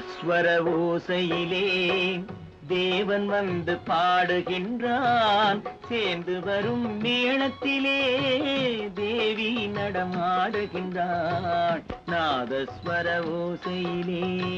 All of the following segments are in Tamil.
நாதஸ்வர ஓசையிலே தேவன் வந்து பாடுகின்றான். சேர்ந்து வரும் மேளத்திலே தேவி நடமாடுகின்றாள் நாதஸ்வர ஓசையிலே.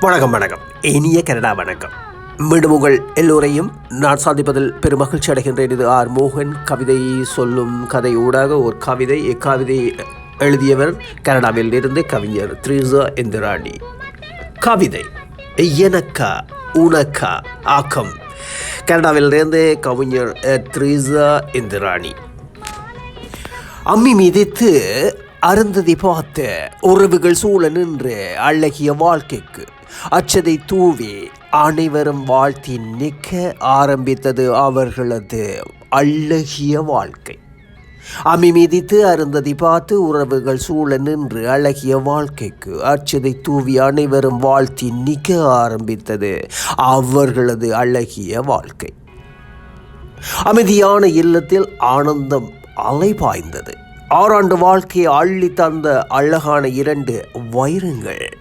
வணக்கம் வணக்கம். இனிய கனடா வணக்கம். மீண்டும் உங்கள் எல்லோரையும் நான் சந்திப்பதில் பெருமகிழ்ச்சி அடைகின்றேன். இது ஆர் மோகன் கவிதை சொல்லும் கதை ஊடாக ஒரு கவிதை. இக்கவிதை எழுதியவர் கனடாவில் இருந்து கவிஞர் த்ரீசா இந்திராணி. கவிதை எனக்கா உனக்கா ஆக்கம். கனடாவில் இருந்து கவிஞர் த்ரீசா இந்திராணி. அம்மி மிதித்து அருந்ததி பார்த்த உறவுகள் சூழ நின்று அழகிய வாழ்க்கைக்கு அச்சதை தூவி அனைவரும் வாழ்த்தி நிற்க ஆரம்பித்தது அவர்களது அழகிய வாழ்க்கை. அம்மி மிதித்து அருந்ததி பார்த்து உறவுகள் சூழ நின்று அழகிய வாழ்க்கைக்கு அச்சதை தூவி அனைவரும் வாழ்த்தி நிற்க ஆரம்பித்தது அவர்களது அழகிய வாழ்க்கை. அமைதியான இல்லத்தில் ஆனந்தம் அலை பாய்ந்தது ஆறாண்டு வாழ்க்கையை அள்ளி தந்த அழகான இரண்டு வைரங்கள்.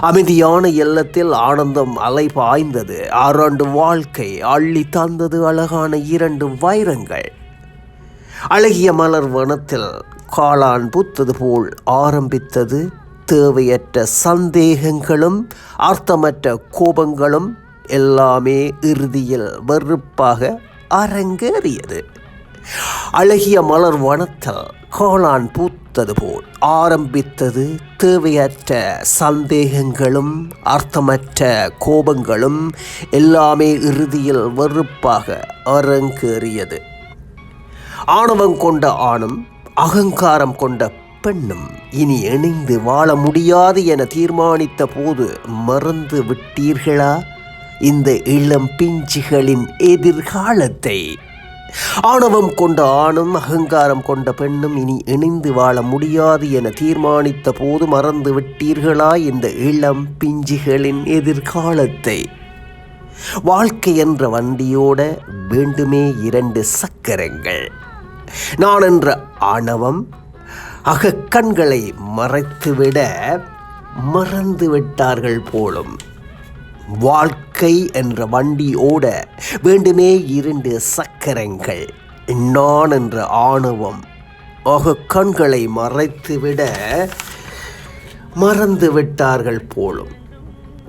அமைதியான இல்லத்தில் ஆனந்தம் அலை பாய்ந்தது. ஆறாண்டு வாழ்க்கை அள்ளி தந்தது அழகான இரண்டு வைரங்கள். அழகிய மலர் வனத்தில் காளான் புத்தது போல் ஆரம்பித்தது. தேவையற்ற சந்தேகங்களும் அர்த்தமற்ற கோபங்களும் எல்லாமே இறுதியில் வெறுப்பாக அரங்கேறியது. அழகிய மலர் வனத்தில் கோளான் பூத்தது போல் ஆரம்பித்தது தேவையற்ற சந்தேகங்களும் அர்த்தமற்ற கோபங்களும் எல்லாமே இறுதியில் வெறுப்பாக அரங்கேறியது. ஆணவம் கொண்ட ஆணும் அகங்காரம் கொண்ட பெண்ணும் இனி இணைந்து வாழ முடியாது என தீர்மானித்த போது மறந்து விட்டீர்களா? இந்த இளம் பிஞ்சுகளின் எதிர்காலத்தை ஆணவம் கொண்ட ஆணும் அகங்காரம் கொண்ட பெண்ணும் இனி இணைந்து வாழ முடியாது என தீர்மானித்த போது மறந்து விட்டீர்களா இந்த இளம் பிஞ்சுகளின் எதிர்காலத்தை? வாழ்க்கை என்ற வண்டியோட வேண்டுமே இரண்டு சக்கரங்கள். நான் என்ற ஆணவம் அகக்கண்களை மறைத்துவிட மறந்து விட்டார்கள் போலும். வாழ்க்கை என்ற வண்டி ஓட வேண்டுமே இரண்டு சக்கரங்கள். நான் என்ற ஆணவம் அகக்கண்களை மறைத்துவிட மறந்து விட்டார்கள் போலும்.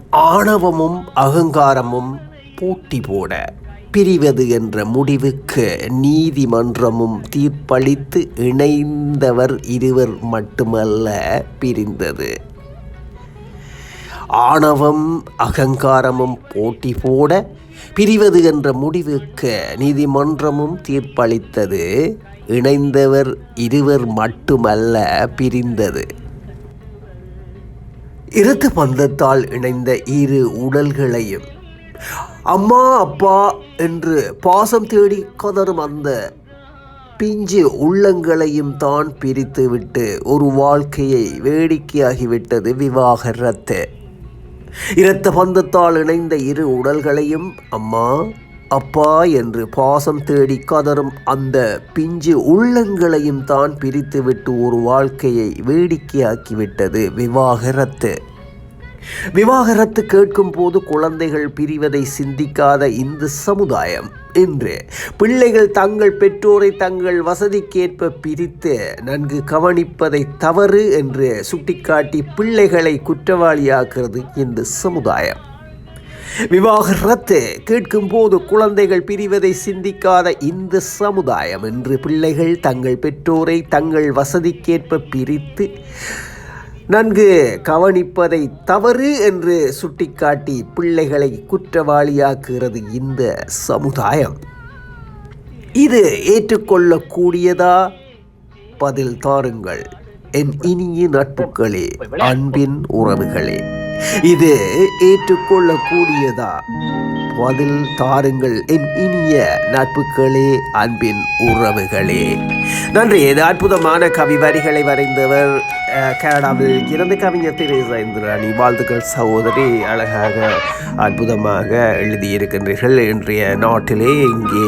ஆணவமும் அகங்காரமும் போட்டி போட பிரிவது என்ற முடிவுக்கு நீதிமன்றமும் தீர்ப்பளித்து இணைந்தவர் இருவர் மட்டுமல்ல பிரிந்தது. ஆணவம் அகங்காரமும் போட்டி போட பிரிவது என்ற முடிவுக்கு நீதிமன்றமும் தீர்ப்பளித்தது. இணைந்தவர் இருவர் மட்டுமல்ல பிரிந்தது. இரத்து பந்தத்தால் இணைந்த இரு உடல்களையும் அம்மா அப்பா என்று பாசம் தேடி கதறும் அந்த பிஞ்சு உள்ளங்களையும் தான் பிரித்துவிட்டு ஒரு வாழ்க்கையை வேடிக்கையாகிவிட்டது விவாகரத்து இரத்த பந்தத்தால் இணைந்த இரு உடல்களையும் அம்மா அப்பா என்று பாசம் தேடி கதறும் அந்த பிஞ்சு உள்ளங்களையும் தான் பிரித்துவிட்டு ஒரு வாழ்க்கையை வேடிக்கையாக்கிவிட்டது விவாகரத்து விவாகரத்து கேட்கும் போது குழந்தைகள் பிரிவதை சிந்திக்காத இந்து சமுதாயம் இன்று. பிள்ளைகள் தங்கள் பெற்றோரை தங்கள் வசதிக்கேற்ப பிரித்து நன்கு கவனிப்பதை தவறு என்று சுட்டிக்காட்டி பிள்ளைகளை குற்றவாளியாக்குறது இந்த சமுதாயம். விவாகரத்து கேட்கும் போது குழந்தைகள் பிரிவதை சிந்திக்காத இந்த சமுதாயம் என்று பிள்ளைகள் தங்கள் பெற்றோரை தங்கள் வசதிக்கேற்ப பிரித்து நன்கு கவனிப்பதை தவறு என்று சுட்டிக்காட்டி பிள்ளைகளை குற்றவாளியாக்குகிறது இந்த சமுதாயம். இது ஏற்றுக்கொள்ளக்கூடியதா? பதில் தாருங்கள். என் இனிய நட்புகளே அன்பின் உறவுகளே இது ஏற்றுக்கொள்ளக்கூடியதா? பதில் தாருங்கள். என் இனிய நட்புகளே அன்பின் உறவுகளே. நன்றி. இது அற்புதமான கவி வரிகளை வரைந்தவர் கனடாவில் இறந்த கவிஞர் தெரேசா இந்திராணி வாழ்த்துக்கள் சகோதரி அழகாக அற்புதமாக எழுதியிருக்கின்றீர்கள். இன்றைய நாட்டிலே இங்கே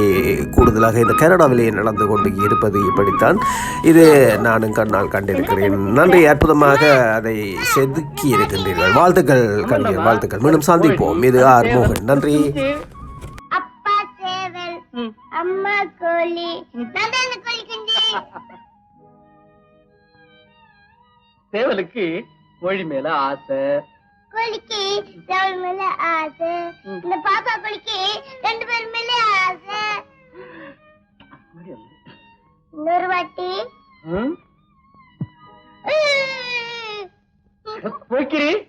கூடுதலாக இந்த கனடாவிலே நடந்து கொண்டு இருப்பது இப்படித்தான். இது நானும் கண்ணால் கண்டிருக்கிறேன். நன்றி அற்புதமாக அதை செதுக்கி இருக்கின்றீர்கள். வாழ்த்துக்கள் கவிஞர் வாழ்த்துக்கள். மீண்டும் சந்திப்போம். இது ஆர் மோகன். நன்றி. அம்மா கோழி நான் கோழி சேவலுக்கு கோழி மேல ஆசை. கோழிக்கு சேவல் மேல ஆசை. இந்த பாப்பா கோழிக்கு ரெண்டு பேர் மேல ஆசை. இன்னொரு வாட்டி. போய்க்கிறேன்